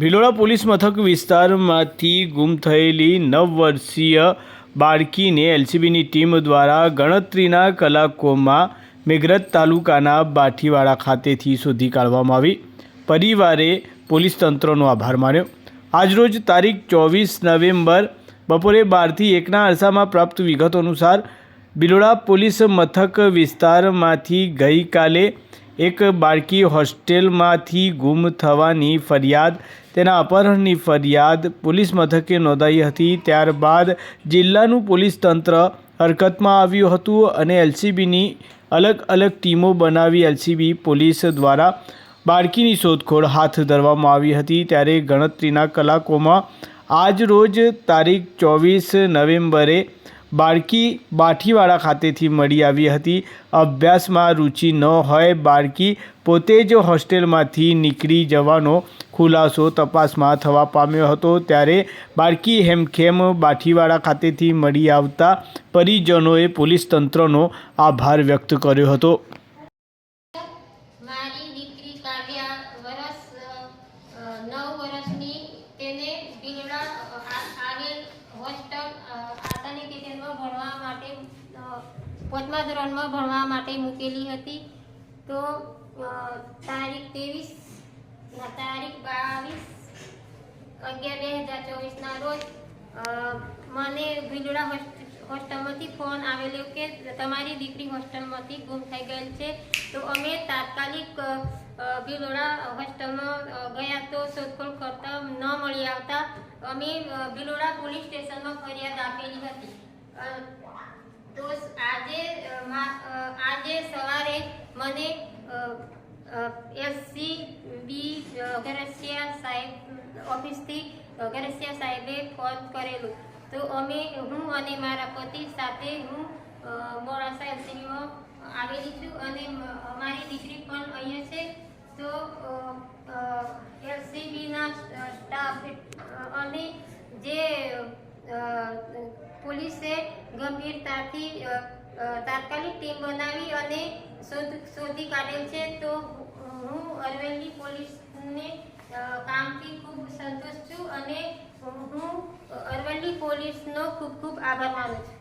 Bhiloda police મથક વિસ્તારમાંથી ગુમ થયેલી નવ વર્ષીય બાળકીને એલસીબીની ટીમ દ્વારા ગણતરીના કલાકોમાં મેઘરજ તાલુકાના બાઠીવાડા ખાતેથી શોધી કાઢવામાં આવી. પરિવારે પોલીસ તંત્રનો આભાર માન્યો. આજરોજ તારીખ ચોવીસ નવેમ્બર બપોરે બારથી એકના અરસામાં પ્રાપ્ત વિગતો અનુસાર બિલોડા પોલીસ મથક વિસ્તારમાંથી ગઈકાલે એક બાળકી હોસ્ટેલમાંથી ગુમ થવાની ફરિયાદ, તેના અપહરણની ફરિયાદ પોલીસ મથકે નોંધાઈ હતી. ત્યારબાદ જિલ્લાનું પોલીસ તંત્ર હરકતમાં આવ્યું હતું અને એલસીબીની અલગ અલગ ટીમો બનાવી એલસીબી પોલીસ દ્વારા બાળકીની શોધખોળ હાથ ધરવામાં આવી હતી. ત્યારે ગણતરીના કલાકોમાં આજ રોજ તારીખ ચોવીસ નવેમ્બરે બાળકી બાઠીવાડા ખાતેથી મળી આવી હતી. અભ્યાસમાં રુચિ ન હોય બાળકી પોતે જ હોસ્ટેલમાંથી નીકળી જવાનો ખુલાસો તપાસમાં થવા પામ્યો હતો. ત્યારે બાળકી હેમખેમ બાઠીવાડા ખાતેથી મળી આવતા પરિજનોએ પોલીસ તંત્રનો આભાર વ્યક્ત કર્યો હતો મારી દીકરી કાવ્યા વરસ અ, નવ વર્ષની તેને બિલડા અ, આ- આવેલ હોસ્ટેલ અ, આદા નિકેતનમાં ભણવા માટે અ, પાંચમા ધોરણમાં ભણવા માટે મૂકેલી હતી. તો તારીખ ત્રેવીસ તારીખ બાવીસ અગિયાર બે હજાર ચોવીસના રોજ મને ભીલડા હોસ્ટેલમાંથી ફોન આવેલો કે તમારી દીકરી હોસ્ટેલમાંથી ગુમ થઈ ગયેલ છે. તો અમે તાત્કાલિક ભીલોડા હોસ્ટેલમાં ગયા તો શોધખોળ કરતા ન મળી આવતા અમે ભીલોડા પોલીસ સ્ટેશનમાં ફરિયાદ આપેલી હતી. તો આજે આજે સવારે મને એસસી બી ગરસિયા સાહેબ, ઓફિસથી ગરસિયા સાહેબે ફોન કરેલું. તો અમે, હું અને મારા પતિ સાથે હું મોડાસા એસસીમાં આવેલી છું અને મારી દીકરી પણ અહીંયા છે. તો એલસીબીના સ્ટાફ અને જે અ, પોલીસે ગંભીરતાથી તાત્કાલિક ટીમ બનાવી અને શોધ, શોધી કાઢેલ છે. તો હું અરવલ્લી પોલીસને કામથી ખૂબ સંતુષ્ટ છું અને હું અરવલ્લી પોલીસનો ખૂબ ખૂબ આભાર માનું છું.